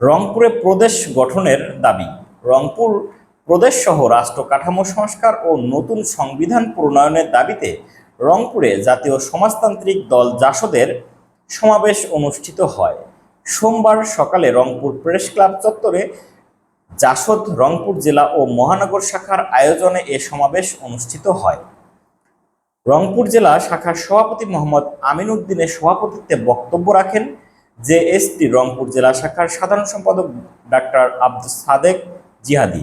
রংপুরে প্রদেশ গঠনের দাবি। রংপুর প্রদেশ সহ রাষ্ট্র কাঠামো সংস্কার ও নতুন সংবিধান প্রণয়নের দাবিতে রংপুরে জাতীয় সমাজতান্ত্রিক দল জাসদের সমাবেশ অনুষ্ঠিত হয়। সোমবার সকালে রংপুর প্রেস ক্লাব চত্বরে জাসদ রংপুর জেলা ও মহানগর শাখার আয়োজনে এ সমাবেশ অনুষ্ঠিত হয়। রংপুর জেলা শাখার সভাপতি মোহাম্মদ আমিন উদ্দিনের সভাপতিত্বে বক্তব্য রাখেন জেএসটি রংপুর জেলা শাখার সাধারণ সম্পাদক ডাক্তার আব্দুল সাদেক জিহাদি।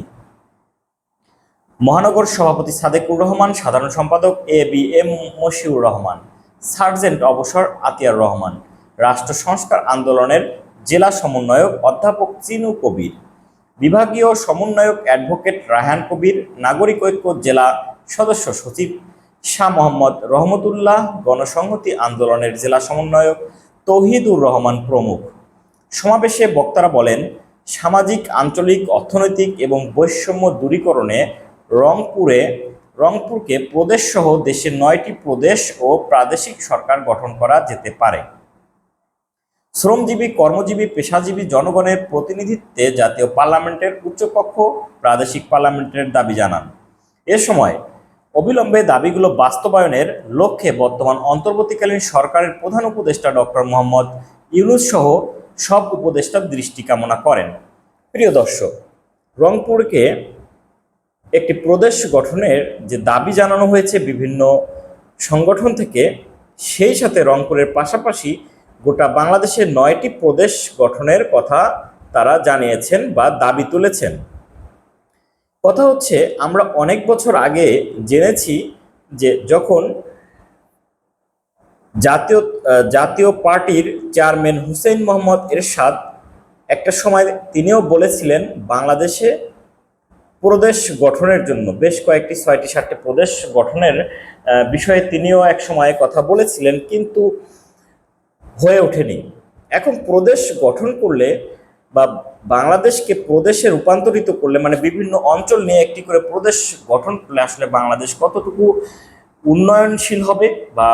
মহানগর সভাপতি সাদেকুর রহমান, সাধারণ সম্পাদক A B M Moshiur Rahman, sergeant অবসর আতিয়ার রহমান, রাষ্ট্র সংস্কার আন্দোলনের জেলা সমন্বয়ক অধ্যাপক চিনু কবির, বিভাগীয় সমন্বয়ক অ্যাডভোকেট রায়হান কবির, নাগরিক ঐক্য জেলা সদস্য সচিব শাহ মোহাম্মদ রহমতুল্লাহ, গণসংহতি আন্দোলনের জেলা সমন্বয়ক তৌহিদুর রহমান প্রমুখ। সমাবেশে বক্তারা বলেন, সামাজিক, আঞ্চলিক, অর্থনৈতিক এবং বৈষম্য দূরীকরণে রংপুরে, রংপুরকে প্রদেশ সহ দেশের নয়টি প্রদেশ ও প্রাদেশিক সরকার গঠন করা যেতে পারে। শ্রমজীবী, কর্মজীবী, পেশাজীবী জনগণের প্রতিনিধিত্বে জাতীয় পার্লামেন্টের উচ্চকক্ষ প্রাদেশিক পার্লামেন্টের দাবি জানান। এ সময় অবিলম্বে দাবিগুলো বাস্তবায়নের লক্ষ্যে বর্তমান অন্তর্বর্তীকালীন সরকারের প্রধান উপদেষ্টা ডক্টর মোহাম্মদ ইউনুস সহ সব উপদেষ্টার দৃষ্টি কামনা করেন। প্রিয় দর্শক, রংপুরকে একটি প্রদেশ গঠনের যে দাবি জানানো হয়েছে বিভিন্ন সংগঠন থেকে, সেই সাথে রংপুরের পাশাপাশি গোটা বাংলাদেশের নয়টি প্রদেশ গঠনের কথা তারা জানিয়েছেন বা দাবি তুলেছেন। কথা হচ্ছে, আমরা অনেক বছর আগে জেনেছি যে যখন জাতীয় জাতীয় পার্টির চেয়ারম্যান হুসেইন মোহাম্মদ এরশাদ একটা সময় তিনিও বলেছিলেন, বাংলাদেশে প্রদেশ গঠনের জন্য, বেশ কয়েকটি ছয়টি সাতটি প্রদেশ গঠনের বিষয়ে তিনিও এক সময় কথা বলেছিলেন, কিন্তু হয়ে ওঠেনি। এখন প্রদেশ গঠন করলে বা বাংলাদেশকে প্রদেশে রূপান্তরিত করলে মানে বিভিন্ন অঞ্চল নিয়ে একটি করে প্রদেশ গঠন করলে আসলে বাংলাদেশ কতটুকু উন্নয়নশীল হবে বা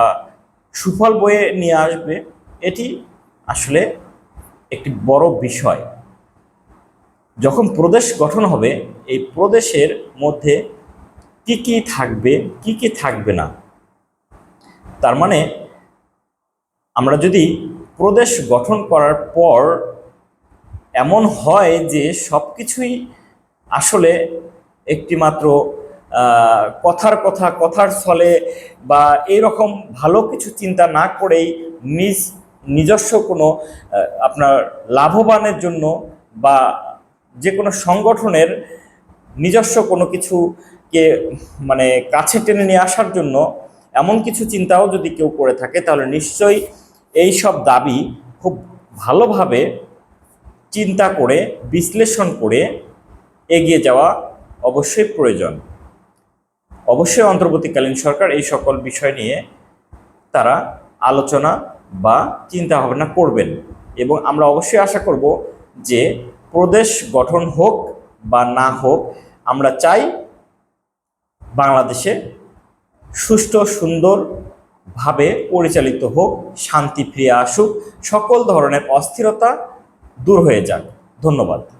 সুফল বয়ে নিয়ে আসবে, এটি আসলে একটি বড় বিষয়। যখন প্রদেশ গঠন হবে, এই প্রদেশের মধ্যে কি কি থাকবে, কি কি থাকবে না, তার মানে আমরা যদি প্রদেশ গঠন করার পর এমন হয় যে সব কিছুই আসলে একটি মাত্র কথার কথা, কথার ছলে বা এরকম ভালো কিছু চিন্তা না করেই নিজ নিজস্ব কোনো আপনার লাভবানের জন্য বা যে কোনো সংগঠনের নিজস্ব কোনো কিছুকে মানে কাছে টেনে নিয়ে আসার জন্য এমন কিছু চিন্তাও যদি কেউ করে থাকে, তাহলে নিশ্চয়ই এই সব দাবি খুব ভালোভাবে চিন্তা করে, বিশ্লেষণ করে এগিয়ে যাওয়া অবশ্যই প্রয়োজন। অবশ্যই অন্তর্বর্তীকালীন সরকার এই সকল বিষয় নিয়ে তারা আলোচনা বা চিন্তা ভাবনা করবেন এবং আমরা অবশ্যই আশা করব যে প্রদেশ গঠন হোক বা না হোক, আমরা চাই বাংলাদেশে সুষ্ঠু সুন্দরভাবে পরিচালিত হোক, শান্তি ফিরে আসুক, সকল ধরনের অস্থিরতা দূর হয়ে যাক। ধন্যবাদ।